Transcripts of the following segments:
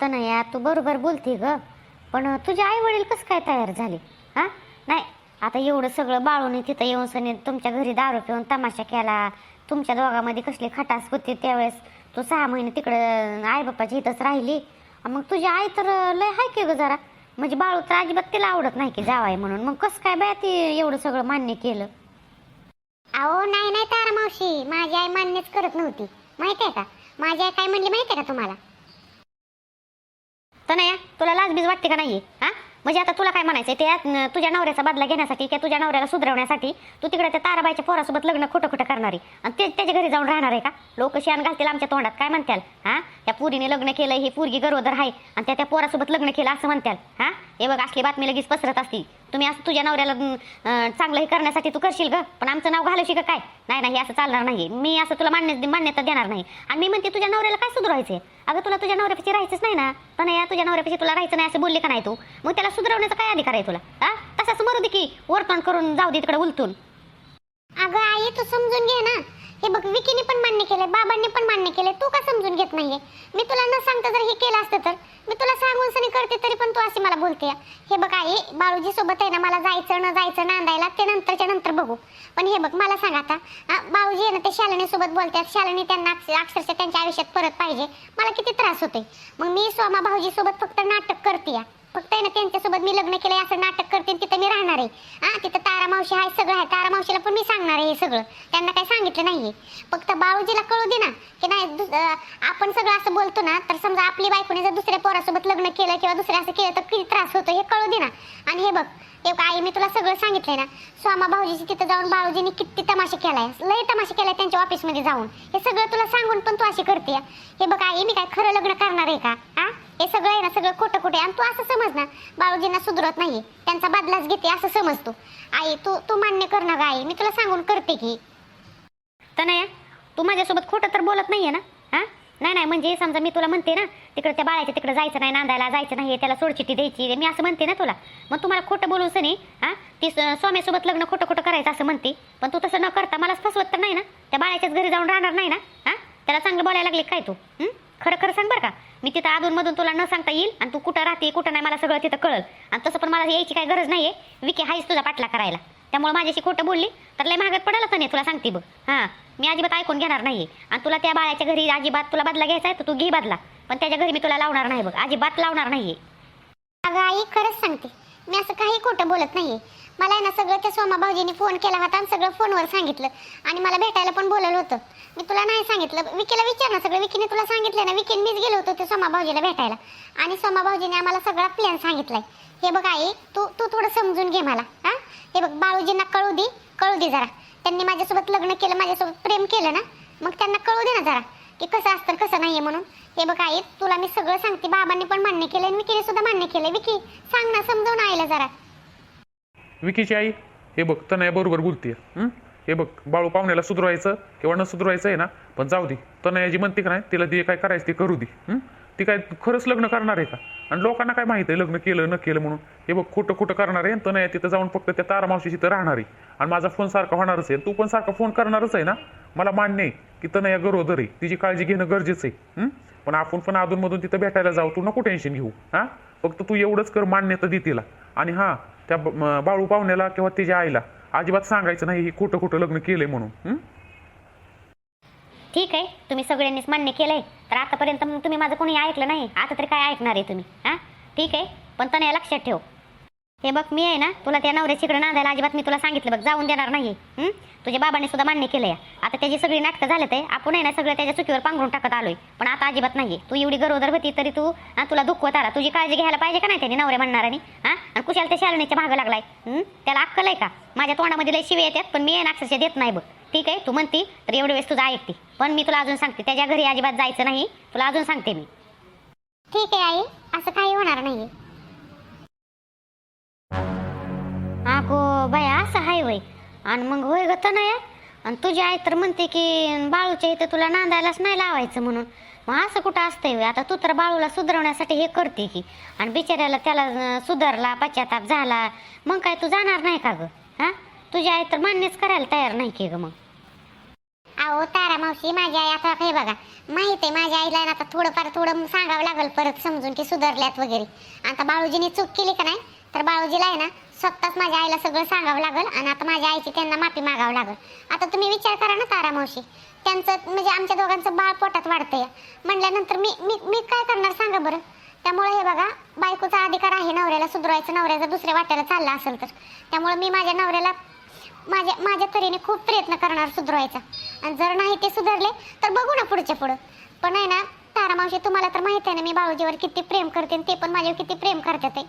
तनया तू बरोबर बोलते ग. पण तुझे आई वडील कसं काय तयार झाले? हा? नाही आता एवढं सगळं बाळून तिथं येऊन सनी तुमच्या घरी दारू पिऊन तमाशा केला. तुमच्या दोघांमध्ये कसली खटास होती त्यावेळेस? तू सहा महिने तिकडं आईबापाची इथंच राहिली. मग तुझी आई तर लय हाय की ग जरा? म्हणजे बाळू तर अजिबात तिला आवडत नाही की जावाय म्हणून. मग कसं काय बाय ती एवढं सगळं मान्य केलं? अहो नाही नाही तारा मावशी. माझी आई मान्यच करत नव्हती. माहिती आहे का? माझी आई काय म्हणली माहिती आहे का तुम्हाला? तर नाही तुला लाजबीज वाटते का नाहीये? हा? म्हणजे आता तुला काय म्हणायचं ते तुझ्या नवऱ्याचा बदला घेण्यासाठी किंवा तुझ्या नवऱ्याला सुधरवण्यासाठी तू तिकडे त्या ताराबाईच्या पोरासोबत लग्न खोटं खोटं करणारी आणि ते त्याच्या घरी जाऊन राहणार आहे का? लोक शान घालतील आमच्या तोंडात काय म्हणत्याल? हा? त्या पुरीने लग्न केलं हे पोरगी गरोदर आहे आणि त्या त्या पोरासोबत लग्न केलं असं म्हणत्याल. हा? हे बघ असली बातमी लगेच पसरत असती. तुम्ही असं तुझ्या नवऱ्याला चांगलं हे करण्यासाठी तू करशील ग. पण आमचं नाव घालवशी का काय? नाही नाही हे असं चालणार नाही. मी असं तुला मान्य मान्यता देणार नाही. आणि मी म्हणते तुझ्या नवऱ्याला काय सुधारायचंय अगं तुला तुझ्या नवऱ्यापाशी राहायचंच नाही ना? पण या तुझ्या नवऱ्यापाशी तुला राहायचं नाही असं बोलले का नाही तू? मग त्याला सुधरवण्याचा काय अधिकार आहे तुला? हा? तसाच मरू दे की वरतोंड करून जाऊ दे तिकडे उलतून अगं आई तू समजून घे ना. हे बघ विकीने पण मान्य केलंय बाबांनी पण मान्य केलंय. तू का समजून घेत नाहीये? मी तुला न सांगता जर हे केलं असतं तर? मी तुला सांगून सनी करते तरी पण तू अशी मला बोलते. हे बघ आई बाळूजी सोबत आहे ना मला जायचं न जायचं नांदायला ते नंतरच्या नंतर बघू. पण हे बघ मला सांग आता बाळूजी आहे ना ते शालिनी सोबत बोलतात. शालिनी त्यांना अक्षरशः त्यांच्या आयुष्यात परत पाहिजे. मला किती त्रास होते मग मी सोमा भाऊजी सोबत फक्त नाटक करते फक्त आहे ना त्यांच्यासोबत मी लग्न केलंय असं नाटक करते आणि तिथं मी राहणार आहे. हा तिथं तारा मावशी आहे सगळं आहे. तारा मावशीला पण मी सांगणार आहे हे सगळं. त्यांना काही सांगितलं नाहीये. फक्त बाळूजीला कळू दे ना की नाही आपण सगळं असं बोलतो ना तर समजा आपली बायकोने जर दुसऱ्या पोरासोबत लग्न केलं किंवा दुसरं असं केलं तर किती त्रास होतो हे कळू दे ना. आणि हे बघ ते का आई मी तुला सगळं सांगितलंय ना. स्वामा भाऊजीची तिथं जाऊन बाळूजीने किती तमाशे केलाय. लय तमाशे केलाय त्यांच्या ऑफिसमध्ये जाऊन. हे सगळं तुला सांगून पण तू अशी करते हे बघ आई मी काय खरं लग्न करणार आहे का? हा हे सगळं आहे ना सगळं खोटं खोटं आणि तू असं समज ना बाळूजींना सुधरत नाही त्यांचा बदलाच घेते असं समज तू. आई तू तू मान्य कर ना आई. मी तुला सांगून करते की. तनया तू माझ्यासोबत खोटं तर बोलत नाहीये ना? हा नाही नाही म्हणजे समजा मी तुला म्हणते ना तिकडे त्या बाळाच्या तिकडे जायचं नाही नांदायला जायचं नाही त्याला सोडचिठी द्यायची मी असं म्हणते ना तुला. मग तुम्हाला खोटं बोलूस नाही हा ती स- स्वामीसोबत लग्न खोटं खोटं करायचं असं म्हणते पण तू तसं न करता मला फसवत तर नाही ना त्या बाळाच्याच घरी जाऊन राहणार नाही ना हां त्याला चांगलं बोलायला लागले काय तू खरं खरं सांग बरं का मी तिथं अधूनमधून तुला न सांगता येईल आणि तू कुठं राहते कुठं नाही मला सगळं तिथं कळल. आणि तसं पण मला यायची काही गरज नाही आहे विके हायच तुझा पाटला करायला. त्यामुळे माझ्याशी खोटं बोलली तर लय महागात पडायला तर नाही तुला सांगते बघ. हां मी अजिबात ऐकून घेणार नाहीये आणि तुला त्या बाळाच्या घरी अजिबात तुला बदला घ्यायचा आहे तर तू घे बदला. पण त्याच्या घरी मी तुला लावणार नाही बघ अजिबात लावणार नाहीये. अगं आई खरंच सांगते. मी असं काही खोटं बोलत नाहीये. मला आहे ना सगळं त्या सोमा भाऊजींनी फोन केला होता आणि सगळं फोनवर सांगितलं. आणि मला भेटायला पण बोलवलं होतं. मी तुला नाही सांगितलं. विकीला विचार ना सगळं. विकीने तुला सांगितलं ना विकीन मीच गेलो होतो त्या सोमा भाऊजीला भेटायला. आणि सोमा भाऊजीने आम्हाला सगळा प्लॅन सांगितलाय. हे बघ आई तू तू थोडं समजून घे मला हा? हे बघ बाळूजींना कळू दे कळू दे जरा. त्यांनी माझ्यासोबत लग्न केलं माझ्यासोबत प्रेम केलं ना मग त्यांना कळू दे ना जरा की कसं असतं कसं नाही आहे म्हणून. हे बघ आई तुला मी सगळं सांगते बाबांनी पण मान्य केलं आणि विकीने सुद्धा मान्य केलं विकी सांग ना समजावून आईला जरा. विकीची आई हे बघ तनया बरोबर बोलते हे बघ बाळू पाहुण्याला सुधरवायचं किंवा न सुधरवायचं आहे ना पण जाऊ दे तनयाजी म्हणते का नाही तिला जे काय करायचं ते करू दे ती काय खरंच लग्न करणार आहे का? आणि लोकांना काय माहिती आहे लग्न केलं न केलं म्हणून? हे बघ खोटं खोटं करणार आहे आणि नाही तिथं जाऊन फक्त त्या तारामावशी तिथं राहणार आहे. आणि माझा फोन सारखा होणारच आहे. तू पण सारखा फोन करणारच आहे ना? मला मान्य आहे की तनया गरोदर आहे. तिची काळजी घेणं गरजेचं आहे. पण आपण पण अधूनमधून तिथं भेटायला जाऊ. तू नको टेन्शन घेऊ. हां? फक्त तू एवढंच कर मान्यता दे तिला. आणि हां त्या ब- बाळू पाहुण्याला किंवा तिच्या आईला अजिबात सांगायचं नाही हे खोटं खोटं लग्न केलंय म्हणून. हं? ठीक आहे तुम्ही सगळ्यांनीच मान्य केलं आहे तर आतापर्यंत मग तुम्ही माझं कोणी ऐकलं नाही. आता तरी काय ऐकणार आहे तुम्ही? हां? ठीक आहे पण तने लक्षात ठेव. हे बघ मी आहे ना तुला त्या नवऱ्याच्या नांदायला अजिबात मी तुला सांगितलं बघ जाऊन देणार नाही तुझ्या बाबाने सुद्धा मान्य केलंय. आता त्याची सगळी नाटकं झालं ते आपण आहे ना सगळं त्याच्या चुकीवर पांघरून टाकत आलोय पण आता अजिबात नाही तू एवढी गरोदर होती तरी तू तुला दुखवत आला. तुझी काळजी घ्यायला पाहिजे का नाही त्याने नवऱ्या आणि हा? आणि कुशाल त्या शालनीच्या भाग लागलाय त्याला अक्कल आहे का? माझ्या तोंडामध्ये लय शिवे येतात पण मी आहे ना अक्षरशः देत नाही बघ. ठीक आहे तू म्हणती तर एवढे वेळेस तुझा ऐकते. पण मी तुला अजून सांगते त्याच्या घरी अजिबात जायचं नाही तुला अजून सांगते मी. ठीक आहे आई असं काही होणार होय वय. आणि मग होय ग नाही आणि तुझी आई तर म्हणते की बाळूच्या इथं तुला नांदायलाच नाही लावायचं म्हणून. मग असं कुठं असतंय व्हय? आता तू तर बाळूला सुधारवण्यासाठी हे करते की. आणि बिचाऱ्याला त्याला सुधारला पश्चाताप झाला. मग काय तू जाणार नाही का ग? हा? तुझी आई तर मान्यच करायला तयार नाही की ग मग. अहो तारा मावशी माझी आई आता हे बघा. माहीत आहे माझ्या आईला ना आता थोडंफार थोडं सांगावं लागेल परत समजून की सुधारल्यात वगैरे. आता बाळूजीने चूक केली का नाही? तर बाळूजीला आहे ना स्वतःच माझ्या आईला सगळं सांगावं लागल आणि आता माझ्या आईची त्यांना माफी मागावं लागल. आता तुम्ही विचार करा ना तारा मावशी. त्यांचं म्हणजे आमच्या दोघांचं बाळ पोटात वाढतंय. म्हणल्यानंतर मी मी मी काय करणार सांगा बरं? त्यामुळे हे बघा बायकोचा अधिकार आहे नवऱ्याला सुधरवायचं नवऱ्याचा दुसऱ्या वाट्याला चालला असेल तर. त्यामुळे मी माझ्या नवऱ्याला माझ्या माझ्या तऱ्हेने खूप प्रयत्न करणार सुधरवायचा. आणि जर नाही ते सुधारले तर बघू ना पुढच्या पुढं. पण आहे ना तारा मावशी तुम्हाला तर माहीत आहे ना मी बाळूजीवर किती प्रेम करते आणि ते पण माझ्यावर किती प्रेम करतात आहे.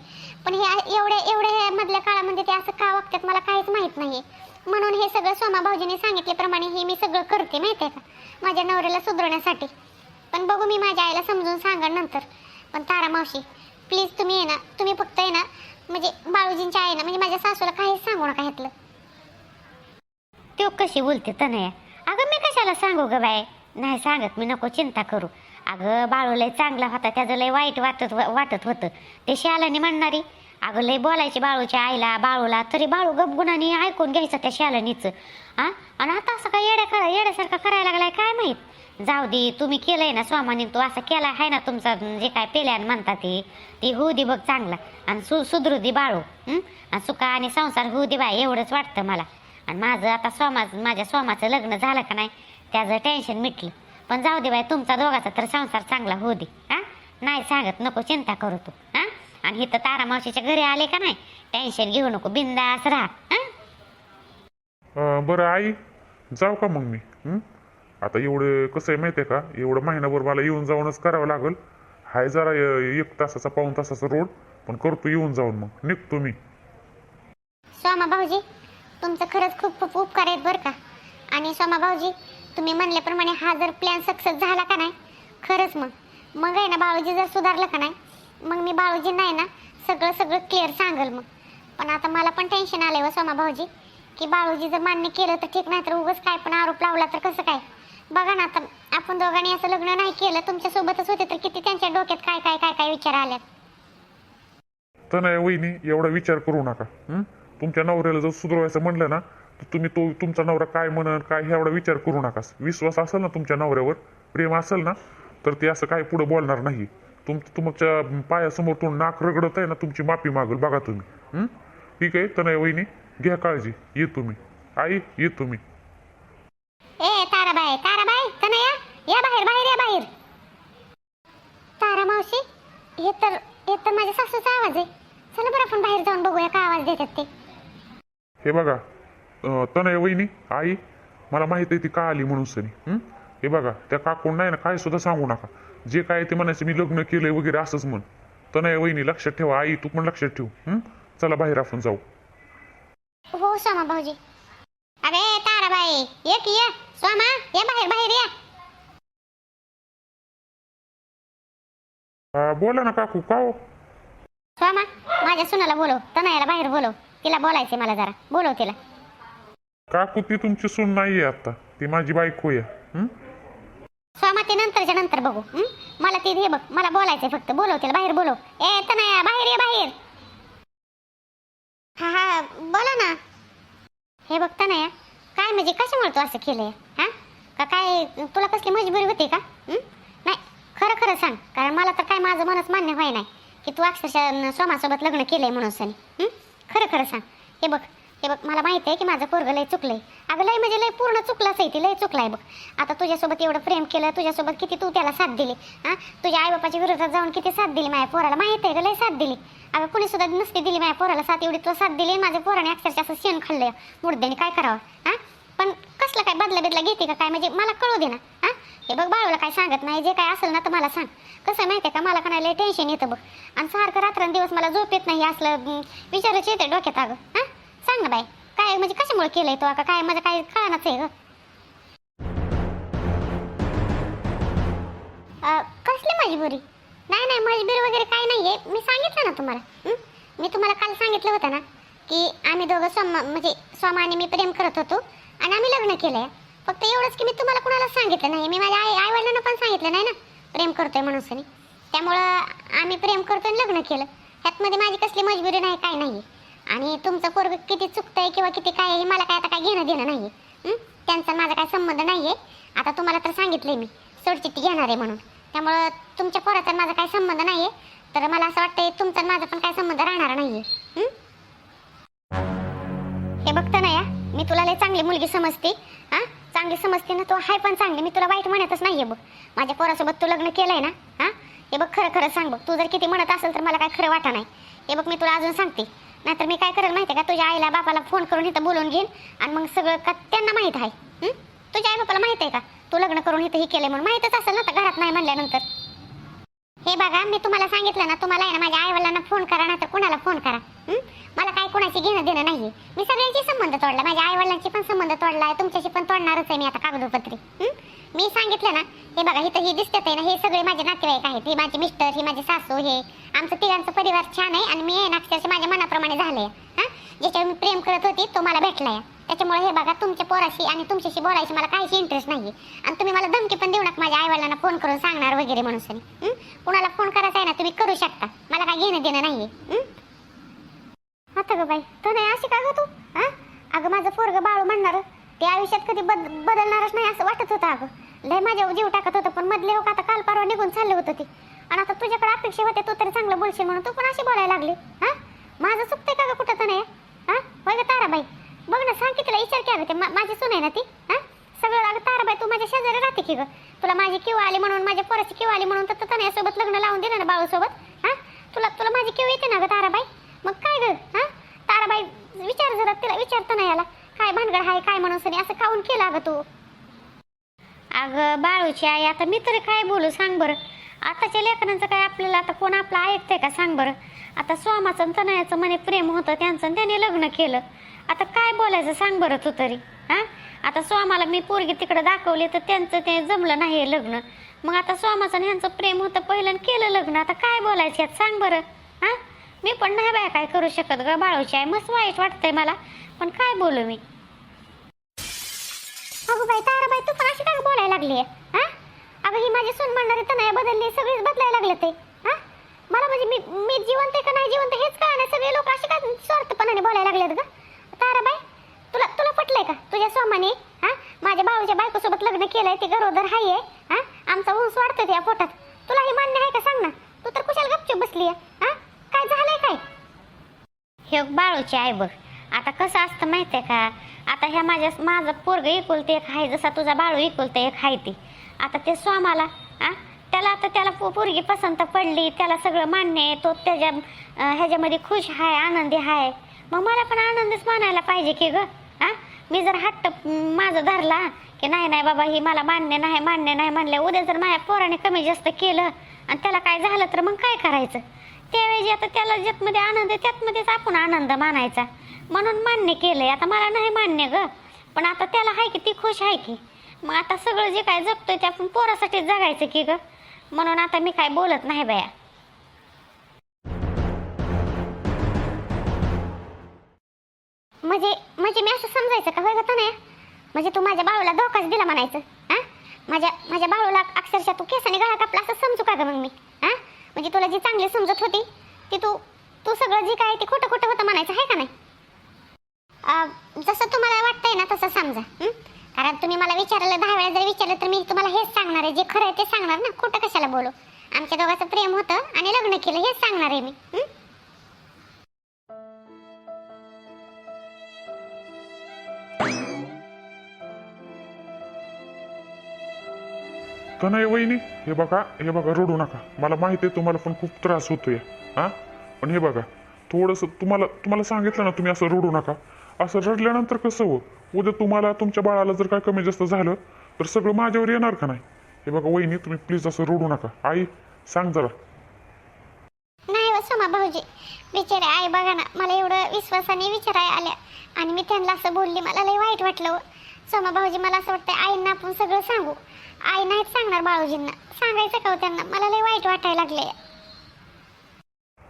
पण हे एवढे एवढ्या एवढ्या मधल्या काळामध्ये ते असं का वागतात मला काहीच माहीत नाहीये म्हणून हे सगळं सोमा भाऊजीने सांगितल्याप्रमाणे हे मी सगळं करते माहिती आहे का? माझ्या नवऱ्याला सुधारण्यासाठी. पण बघू मी माझ्या आईला समजून सांगा नंतर. पण तारा मावशी प्लीज तुम्ही ये ना तुम्ही फक्त आहे ना म्हणजे बाळूजींच्या आहे ना म्हणजे माझ्या सासूला काहीच सांगू नका ह्यातलं. तो कशी बोलते तनया अगं मी कशाला सांगू ग बाय नाही सांगत मी नको चिंता करू. अगं बाळू लय चांगला होता त्याचं लय वाईट वाटत वाटत होतं. ते शालाने म्हणणारी अगं लय बोलायची बाळूच्या आईला बाळूला तरी बाळू गपगुणाने ऐकून घ्यायचं त्या शालनीचं. आ? आणि आता असं काय येड्या करा येड्यासारखं करायला लागलाय काय माहीत? जाऊ दे तुम्ही केलंय ना स्वामाने तो असं केला आहे ना तुमचा जे काय पेल्यान म्हणतात ते ती होऊ दे बघ चांगला. आणि सु सुधरू दे बाळू आणि सुका आणि संसार होऊ दे बाय एवढंच वाटतं मला. आणि माझं आता स्वामा माझ्या स्वामाचं लग्न झालं का नाही त्याचं टेन्शन मिटलं. पण जाऊ दे बाय तुमचा दोघाचा तर संसार चांगला होऊ दे. हा? नाही सांगत नको चिंता करू तू. हा? आणि इथं तारा मावशीच्या घरी आले का नाही टेन्शन घेऊ नको बिंदास राहा. हा? अं, बरं आई जाऊ का मग मी? हं? आता एवढं कसं आहे माहिती आहे का? एवढं महिनाभर मला येऊन जाऊनच करावं लागेल. हाय जरा अं, एक तासाचा पाऊन तासाचा रोड पण करतो येऊन जाऊन मग. निघतो मी. सोमा भाऊजी तुमचं खरंच खूप खूप उपकार आहेत बरं का. आणि सोमा भाऊजी तुम्ही म्हणल्याप्रमाणे हा जर प्लॅन सक्सेस झाला का नाही खरंच मग. मग आहे ना बाळूजी जर सुधारलं का नाही मग मी बाळूजी नाही ना सगळं सगळं क्लिअर सांगेल मग. पण आता मला पण टेन्शन आलं व सोमा भाऊजी की बाळूजी जर मान्य केलं तर ठीक नाही तर उगाच काय पण आरोप लावला तर कसं काय? बघा ना आता आपण दोघांनी असं लग्न नाही केलं तुमच्यासोबतच होते तर किती त्यांच्या डोक्यात काय काय काय काय विचार आल्यात तर नाही वहिनी एवढा विचार करू नका हं? तुमच्या नवऱ्याला जर सुधरवायचं म्हणलं ना तुम्ही तो तुमचा नवरा काय म्हणन काय हे एवढा विचार करू नका विश्वास असेल ना तुमच्या नवऱ्यावर प्रेम असेल ना तर ते असं काय पुढे बोलणार नाही. तुम तुमच्या पायासमोर तो नाक रगडत आहे ना तुमची माफी मागल बघा तुम्ही? ठीक आहे तर नाही वहिनी घ्या काळजी ये तुम्ही. आई ये तुम्ही. ए ताराबाई ताराबाई कनया या बाहेर बाहेर या बाहेर. तारा मावशी हे तर हे तर माझ्या सासूचा आवाज आहे. चला बरं आपण बाहेर जाऊन बघूया काय आवाज देतात ते. हे बघा तनय वहिनी आई मला माहिती आहे ती का आली म्हणून सनी. हं? हे बघा त्या काकून नाही ना काय सुद्धा सांगू नका. जे काय ते म्हणायचं मी लग्न केलंय वगैरे असंच म्हण. तनय वहिनी लक्षात ठेवा आई तू पण लक्षात ठेव? चला बाहेर आपण जाऊ. हो सोमा भाऊजी. अरे ताराबाई ये की ये. सोमा ये बाहेर बाहेर या. अं, बोला ना काकू का हो? सोमा माझ्या सुनाला बोलव तनयाला बाहेर बोलव. तिला बोलायचे मला जरा. बोलव तिला. काकू ती तुमची सून नाही आता? ती माझी बायको आहे. ते नंतरच्या नंतर बघू. हं? मला ती हे बघ. मला बोलायचंय फक्त. बोलव तिला बाहेर बोलव. ए तनया बाहेर ये बाहेर. हा हा बोला ना. हे बघ तनया काय म्हणजे कशामुळे तू असं केलंय? हा? का काय तुला कसली मजबुरी होती का? हं? नाही खरं खरं सांग. कारण मला तर काय माझं मनच मान्य व्हाय नाही की तू अक्षरशः सोमासोबत लग्न केलंय म्हणून सनी. हं? खरं खरं सांग. हे बघ हे बघ मला माहिती आहे की माझं पोरगं लय चुकलंय. अगं लय म्हणजे लय पूर्ण चुकलाच आहे ती लय चुकलाय बघ. आता तुझ्यासोबत एवढं प्रेम केलं तुझ्यासोबत किती तू त्याला साथ दिली हा? तुझ्या आईबापाच्या विरोधात जाऊन किती साथ दिली माझ्या पोराला? माहिती आहे का लय साथ दिली. अगं कुणी सुद्धा नसती दिली माझ्या पोराला साथ एवढी तुला साथ दिली माझ्या पोराने अक्षरशः असं शेण खाल्लंय. मुर्द्याने काय करावं हा? पण कसलं काय बदला बिदला घेते का काय? म्हणजे मला कळू दे ना हा? हे बघ बाळूला काय सांगत नाही जे काय असेल ना तर मला सांग. कसं आहे माहिती आहे का? मला का नाही लय टेन्शन येतं बघ. आणि सारखं रात्रंदिवस मला झोप येत नाही असलं विचारायचं विचारच येते डोक्यात अगं हा? सांग ना बाई. काय म्हणजे कशामुळे केलंय तो का काय माझं काय कळणाच आहे ग. कसली मजबुरी नाही नाही मजबुरी वगैरे काय आहे मी सांगितलं ना तुम्हाला. हं? मी तुम्हाला काल सांगितलं होतं ना की आम्ही दोघं सम म्हणजे स्वामाने मी प्रेम करत होतो आणि आम्ही लग्न केलंय. फक्त एवढंच की मी तुम्हाला कुणाला सांगितलं नाही मी माझ्या आई आई वडिलांना पण सांगितलं नाही ना प्रेम करतोय म्हणून सनी. त्यामुळं आम्ही प्रेम करतोय आणि लग्न केलं. ह्यातमध्ये माझी कसली मजबुरी नाही काय नाही आणि तुमचं पोरग किती चुकतंय किंवा किती काय आहे हे मला काय आता काय घेणं देणं नाही त्यांचा माझा काय संबंध नाही आहे आता तुम्हाला तर सांगितलंय मी सोडचिठ्ठी घेणार आहे म्हणून. त्यामुळं तुमच्या पोराचा माझा काय संबंध नाही आहे तर मला असं वाटतंय तुमचा माझा पण काय संबंध राहणार नाही आहे हे बघतं ना या मी तुला लय चांगली मुलगी समजते. हा? चांगली समजते ना तू? हाय पण चांगली मी तुला वाईट म्हणतच नाही आहे बघ. माझ्या पोरासोबत तू लग्न केलंय ना? हा? हे बघ खरं खरं सांग बघ. तू जर किती म्हणत असेल तर मला काय खरं वाटा नाही. हे बघ मी तुला अजून सांगते. नाहीतर मी काय करेल माहिती आहे का? तुझ्या आईला बापाला फोन करून इथं बोलून घेईन आणि मग सगळं का त्यांना माहीत आहे तुझ्या आई बापाला माहीत आहे का? तू लग्न करून इथं हे केलंय म्हणून माहीतच असेल ना तर घरात नाही म्हणल्यानंतर. हे बघा मी तुम्हाला सांगितलं ना तुम्हाला आहे ना माझ्या आईवडिलांना फोन करा ना तर कोणाला फोन करा. मला काय कोणाशी घेणं देणं नाहीये. मी सगळ्यांशी संबंध तोडला माझ्या आईवडिलांची पण संबंध तोडला आहे तुमच्याशी पण तोडणारच आहे मी आता कागदोपत्री. मी सांगितलं ना हे बघा इथं ही दिसत आहे ना हे सगळे माझे नातेवाईक आहेत हे माझी मिस्टर ही माझे सासू हे आमचं तिघांचं परिवार छान आहे आणि मी आहे ना अक्षरशः माझ्या मनाप्रमाणे झालंय. हा? ज्याच्यावर मी प्रेम करत होती तो मला भेटलाय. त्याच्यामुळे हे बघा तुमच्या पोराशी आणि तुमच्याशी बोलायची मला काहीच इंटरेस्ट नाही आणि तुम्ही मला धमकी पण देऊ नका माझ्या आईवडिलांना फोन करून सांगणार वगैरे म्हणून सनी. कुणाला फोन करायचा आहे ना तुम्ही करू शकता. मला काय घेणं देणं नाही आता ग बाई तो नाही अशी का ग तू? हां? अगं माझं पोरग बाळू म्हणणार ते आयुष्यात कधी बद बदलणारच नाही असं वाटत होतं अगं. लय माझ्या जीव टाकत होतं पण मधले हो आता काल परवा निघून चालले होते ते. आणि आता तुझ्याकडे अपेक्षा होते तू तरी चांगलं बोलशील म्हणून तू पण अशी बोलायला लागली. हा? माझं चुकतंय का ग कुठं तर नाही? हा? होय ग ताराबाई? बघ ना सांग तिला विचार केला ते माझी सून आहे ना ती? हा? सगळं अगं ताराबाई तू माझ्या शेजारी राहते की ग? तुला माझी किव आली म्हणून माझ्या पोराची किव आली म्हणून तर तू सोबत लग्न लावून दिलं ना बाळूसोबत? हा? तुला तुला माझी किव येते ना ग ताराबाई? मग काय ग? हा? ताराबाई विचार जरा तिला विचारतो ना याला काय भानगड आहे काय म्हणून सनी असं काऊन केलं अगं तू? अगं बाळूची आई आता मी तरी काय बोलू सांग बरं. आताच्या लेखनाचं काय आपल्याला आता कोण आपलं ऐकतंय का? सांग बरं. आता स्वामाचं तनयाचं म्हणे प्रेम होतं त्यांचं त्याने लग्न केलं. आता काय बोलायचं सांग बरं तू तरी हां? आता स्वामाला मी पोरगी तिकडे दाखवली तर त्यांचं ते जमलं नाही लग्न. मग आता स्वामाचं आणि ह्यांचं प्रेम होतं पहिलं केलं लग्न. आता काय बोलायचं यात सांग बरं हां? मी पण नाही बाय काय करू शकत ग बाळूची आहे मस्त वाईट वाटतंय मला पण काय बोलू मी? अगं बाई ताराबाई तू पण अशी काय बोलायला लागली हा? अगं ही माझी सून म्हणणारी तर नाही बदलली सगळीच बदलायला लागले ते हा? मला म्हणजे मी मी जिवंत आहे का नाही जिवंत हेच का नाही सगळे लोक असे काय स्वार्थपणाने बोलायला लागलेत ग ताराबाई तुला तुला पटलंय का तुझ्या सोमाने हा माझ्या भाऊच्या बायकोसोबत लग्न केलंय ते गरोदर हाय. हा? आमचा ऊस वाढतोय त्या पोटात. तुला हे मान्य आहे का? सांग ना. तू तर कुशाल गपचूप बसली हा? काय झालंय काय? हे बाळूची आहे बघ. आता कसं असतं माहिती आहे का? आता ह्या माझ्या माझं पोरग इकुलते एक आहे जसा तुझा बाळू इकुलते एक आहे ती. आता ते स्वामाला आ त्याला आता त्याला पोरगी पसंत पडली त्याला सगळं मान्य आहे तो त्याच्या ह्याच्यामध्ये खुश आहे आनंदी आहे मग मला पण आनंदच मानायला पाहिजे की गं. मी जर हट्ट माझा माझं धरला की नाही नाही बाबा ही मला मान्य नाही मान्य नाही म्हणल्या उद्या जर माझ्या पोराने कमी जास्त केलं आणि त्याला काय झालं तर मग काय करायचं? त्यावेळी आता त्याला ज्यातमध्ये आनंद आहे त्यातमध्येच आपण आनंद मानायचा. म्हणून मान्य केलंय. आता मला नाही मान्य ग पण आता त्याला आहे की ती खुश आहे की. मग आता सगळं जे काय जगतोय ते आपण पोरासाठीच जगायचं की ग. म्हणून आता मी काय बोलत नाही बाया. म्हणजे म्हणजे मी असं समजायचं का? होय गं नाही म्हणजे तू माझ्या बाळूला धोकाच दिला म्हणायचं हां? माझ्या माझ्या बाळूला अक्षरशः तू केसाने गळा कापला असं समजू का ग मग मी हां? म्हणजे तुला जी चांगली समजत होती ती तू तू सगळं जी काय ते खोटं खोटं होतं म्हणायचं आहे का नाही? जसं तुम्हाला वाटतंय ना तसं समजा कारण तुम्ही मला विचारलं दहा वेळा जर विचारलं तर मी तुम्हाला हेच सांगणार आहे जे खरं आहे ते सांगणार ना? खोटं कशाला बोलू? आमच्या दोघांचं प्रेम होतं आणि लग्न केलं हेच सांगणार आहे मी का नाही वहिनी? हे बघा हे बघा रडू नका. मला माहिती आहे तुम्हाला पण खूप त्रास होतोय. हा? पण हे बघा थोडंसं तुम्हाला तुम्हाला सांगितलं ना तुम्ही असं रडू नका. असं रडल्यानंतर कसं हो? उद्या तुम्हाला तुमच्या बाळाला जर काय कमी जास्त झालं तर सगळं माझ्यावर येणार का नाही? हे बघा वहिनी तुम्ही प्लीज असं रडू नका. आई सांग जरा. नाही हो भाऊजी. बिचारे आई बघा ना मला एवढं विश्वासाने विचाराय आल्या. आणि मी त्यांना असं बोलली मला लय वाईट वाटलं समा सोमा भाऊजी मला असं वाटतं आईंना आपण सगळं सांगू. आई नाहीत सांगणार बाळूजींना. सांगायचं का हो त्यांना? मला लय वाईट वाटायला लागले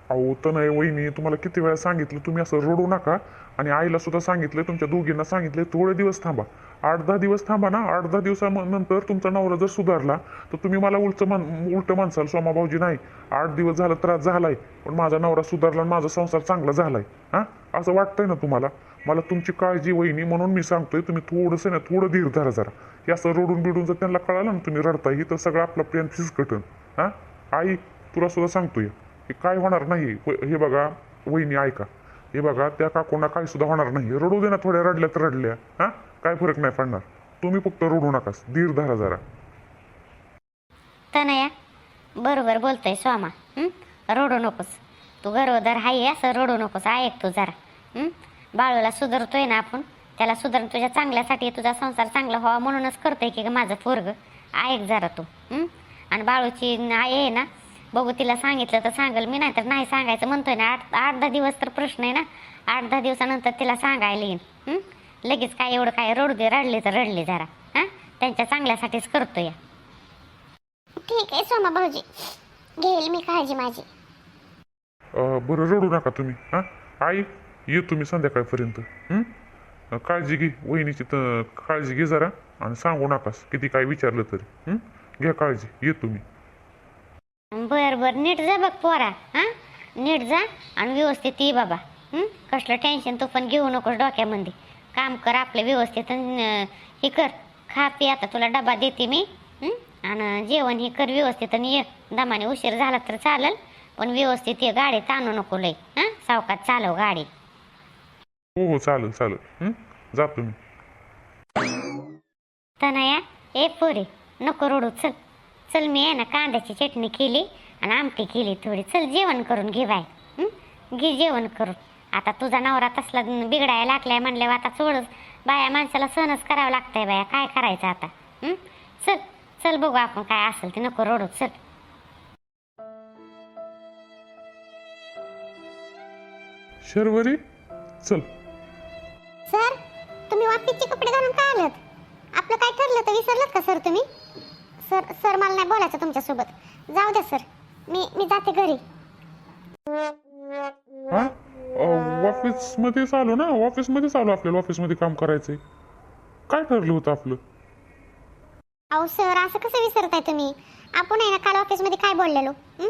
अहो तर नाही वहिनी तुम्हाला किती वेळा सांगितलं तुम्ही असं रडू नका. आणि आईला सुद्धा सांगितलं तुमच्या दोघींना सांगितले थोडे दिवस थांबा. आठ दहा दिवस थांबा ना. आठ दहा दिवसानंतर तुमचा नवरा जर सुधारला तर तुम्ही मला उलट मान उलटं माणसाल सोमा भाऊजी नाही. आठ दिवस झाला त्रास झालाय पण माझा नवरा सुधारला आणि माझा संसार चांगला झालाय. हा? असं वाटतंय ना तुम्हाला? मला तुमची काळजी वहिनी म्हणून मी सांगतोय तुम्ही थोडंसं ना थोडं धीर धरा जरा. हे असं रडून बिडून जर त्यांना कळालं ना तुम्ही रडताय तर सगळं आपला प्रेम फिसकटन. हां? आई तुला सुद्धा सांगतोय. हे काय होणार नाही व- हे बघा वहिनी ऐका. हे बघा त्या काकूंना काय सुद्धा होणार नाही. रडू दे ना थोड्या रडल्या तर रडल्या. हां? काय फरक नाही पडणार. तुम्ही फक्त रडू नकास धीर धरा जरा. तनया बरोबर बोलतोय स्वामा रडू नकोस. तू गरोदर हाय असं रडू नकोस. ऐक तू जरा. बाळूला सुधारतोय ना आपण त्याला सुधारून तुझ्या चांगल्यासाठी तुझा संसार चांगला व्हावा म्हणूनच करतोय की ग माझं पोरग. ऐक जरा तू हं? आणि बाळूची आई आहे ना बघू तिला सांगितलं तर सांगल. मी नाही तर नाही सांगायचं म्हणतोय ना. आठ आठ दहा दिवस तर प्रश्न आहे ना. आठ दहा दिवसानंतर तिला सांगायला येईन हं? लगेच काय एवढं काय रडू दे रडले तर रडले जरा हां? त्यांच्या चांगल्यासाठीच करतोय. ठीक आहे सोमा भाऊजी. घेईल मी काळजी माझी. अं, बरं रडू नका तुम्ही हां? आई? ये तुम्ही संध्याकाळपर्यंत. काळजी घे वहिनीची तर काळजी घे जरा आणि सांगू नकास किती काय विचारलं तरी. घ्या काळजी ये तुम्ही बर बर. नीट जा बघ पोरा. हा? नीट जा आणि व्यवस्थित ये बाबा. कसलं टेन्शन तू पण घेऊ नकोस डोक्यामध्ये. काम कर आपलं व्यवस्थित हे कर. खा पी आता तुला डबा देते मी. आणि जेवण हे कर व्यवस्थित आणि ये. दमाने उशीर झाला तर चालेल पण व्यवस्थित ये. गाडी ताणू नको लय. हां? सावकात चालव गाडी. हो हो चालेल चालेल. हं? जा तुम्ही. तनया ए पोरे नको रडू चल. चल मी आहे ना कांद्याची चटणी केली आणि आमटी केली थोडी. चल जेवण करून घे बाय हं? घे जेवण करून. आता तुझा नवरा तसला बिघडायला लागलाय म्हणल्यावर आता सोडच बाया माणसाला सहनच करावं लागतंय बाया. काय करायचं आता? हं? चल चल बघू आपण काय असेल ते. नको रडू चल. शर्वरी चल. सर तुम्ही ऑफिसचे कपडे घालून काय आलात? आपलं काय ठरलं तर विसरलात का सर तुम्ही? सर सर मला नाही बोलायचं तुमच्यासोबत. जाऊ द्या सर. मी मी जाते घरी. हा? ऑफिसमध्येच आलो ना? ऑफिसमध्येच आलो आपल्याला ऑफिसमध्ये काम करायचंय. काय ठरलं होतं आपलं? अहो सर असं कसं विसरताय तुम्ही? आपण आहे ना काल ऑफिसमध्ये काय बोललेलो? हं?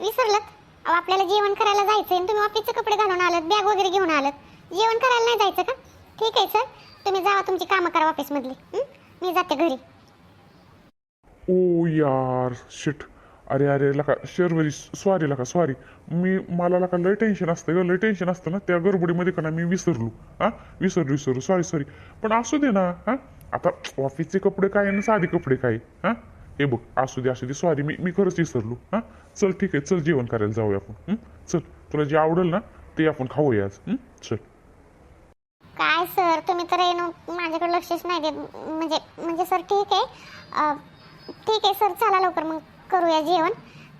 विसरलात? अहो आपल्याला जेवण करायला जायचंय आणि तुम्ही ऑफिसचे कपडे घालून आलात बॅग वगैरे घेऊन आलात. जेवण करायला नाही जायचं का? ठीक आहे सर. तुम्ही जावा तुमची कामं करा ऑफिसमधली. मी जाते घरी. ओ यार शिट अरे अरे लका शर्वरी सॉरी लका सॉरी मी मला लका लय टेन्शन असतं ग लय टेन्शन असतं ना. त्या गडबडीमध्ये का ना मी विसरलो. हा? विसरलो विसरलो. सॉरी सॉरी पण असू दे ना हा? आता ऑफिसचे कपडे काय आणि साधे कपडे काय? हा? हे बघ असू दे असू दे. सॉरी मी मी खरंच विसरलो. हा? चल ठीक आहे. चल जेवण करायला जाऊया आपण. चल तुला जे आवडेल ना ते आपण खाऊया आज. चल. काय सर तुम्ही तर येणं माझ्याकडे लक्षच नाही देत. म्हणजे म्हणजे सर ठीक आहे. ठीक आहे सर चला लवकर मग करूया जेवण.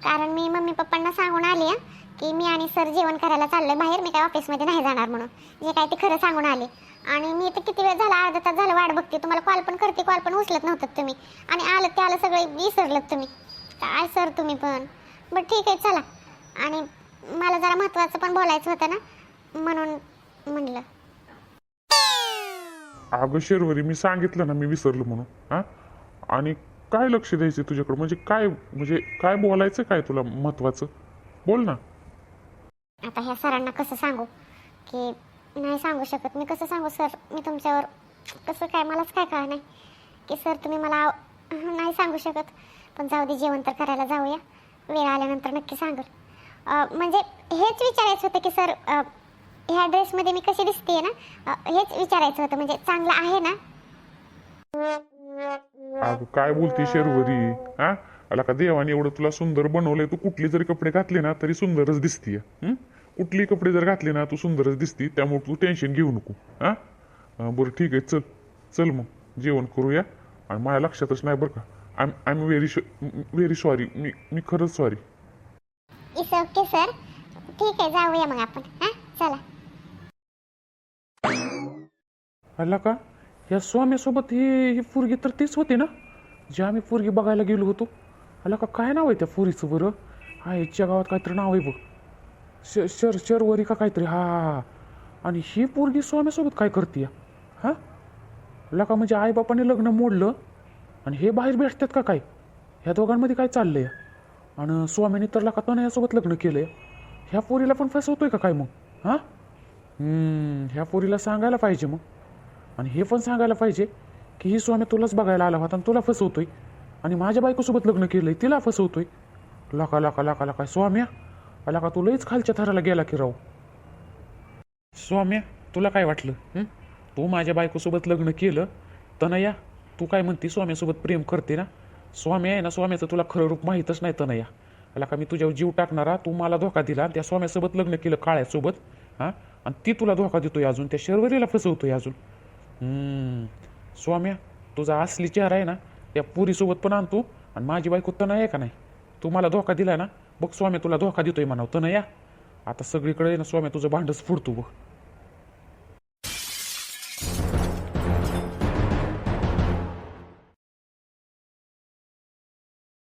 कारण मी मम्मी पप्पांना सांगून आली आहे की मी आणि सर जेवण करायला चाललोय. बाहेर मी काय ऑफिसमध्ये नाही जाणार म्हणून. जे काय ते खरं सांगून आले. आणि मी तर किती वेळ झाला अर्धा तास झालं वाट बघते. तुम्हाला कॉल पण करते कॉल पण उचलत नव्हतं तुम्ही. आणि आलं ते आलं सगळं विसरलं तुम्ही. काय सर तुम्ही पण? बरं ठीक आहे चला. आणि मला जरा महत्त्वाचं पण बोलायचं होतं ना म्हणून म्हणलं. अगं शर्वरी मी सांगितलं ना मी विसरलो म्हणून. हा? आणि काय लक्ष द्यायचं तुझ्याकडं? म्हणजे काय म्हणजे काय बोलायचं काय तुला महत्वाचं? बोल ना. आता ह्या सरांना कसं सांगू? की नाही सांगू शकत. मी कसं सांगू सर? मी तुमच्यावर कसं काय मलाच काय कळ नाही. की सर तुम्ही मला नाही सांगू शकत. पण जाऊ दे जेवण तर करायला जाऊया. वेळ आल्यानंतर नक्की सांगेल. म्हणजे हेच विचारायचं होतं की सर ह्या ड्रेसमध्ये मी कशी दिसते ना हेच विचारायचं होतं. म्हणजे चांगलं आहे ना? अगं काय बोलते शर्वरी? हा? आला का देवाने एवढं तुला सुंदर बनवलंय? तू कुठले जरी कपडे घातले ना तरी सुंदरच दिसतीय? कुठली कपडे जर घातले ना तू सुंदरच दिसती. त्यामुळे तू टेन्शन घेऊ नको. हा? बरं ठीक आहे. चल. चल मग. जेवण करूया. आणि माझ्या लक्षातच नाही बरं का. I I am very very sorry मी मी खरंच सॉरी इस ओके सर ठीक आहे जाऊया मग आपण. हां? चला. आला का? या स्वामीसोबत ही ही पोरगी तर तीच होती ना? जे आम्ही पोरगी बघायला गेलो होतो. आला का? काय नाव आहे त्या पोरीचं बरं? हा याच्या गावात काहीतरी नाव आहे बघ. श शर शरवरी का काहीतरी. हा हा, हा. आणि ही पोरगी स्वामीसोबत काय करते हा? लका म्हणजे आईबापाने लग्न मोडलं आणि हे बाहेर भेटतात का काय? ह्या दोघांमध्ये काय चाललंय? आणि स्वामीने तर लका तनयासोबत लग्न केलंय. ह्या पोरीला पण फसवतोय का काय मग? हा? ह्या पोरीला सांगायला पाहिजे मग. आणि हे पण सांगायला पाहिजे की ही स्वामी तुलाच बघायला आला होता आणि तुला फसवतोय. आणि माझ्या बायकोसोबत लग्न केलंय तिला फसवतोय. लका लका लका लका स्वाम्या अला का तू लईच खालच्या थराला गेला की राव. स्वाम्या तुला काय वाटलं तू माझ्या बायकोसोबत लग्न केलं तनया तू काय म्हणते स्वाम्यासोबत प्रेम करते ना? स्वामी आहे ना स्वाम्याचं तुला खरं रूप माहीतच नाही तनया. अला का मी तुझ्यावर जीव टाकणारा तू मला धोका दिला त्या स्वाम्यासोबत लग्न केलं काळ्यासोबत हां? आणि ती तुला धोका देतोय अजून त्या शर्वरीला फसवतोय अजून. हम्म. स्वाम्या तुझा असली चेहरा आहे ना त्या पुरीसोबत पण आणतो आणि माझी बायको तण आहे का नाही? तू मला धोका दिला ना बघ स्वाम्या तुला धोका देतोय म्हणावं तनया आता सगळीकडे ना स्वाम्या तुझं भांडच फुडतो बघ.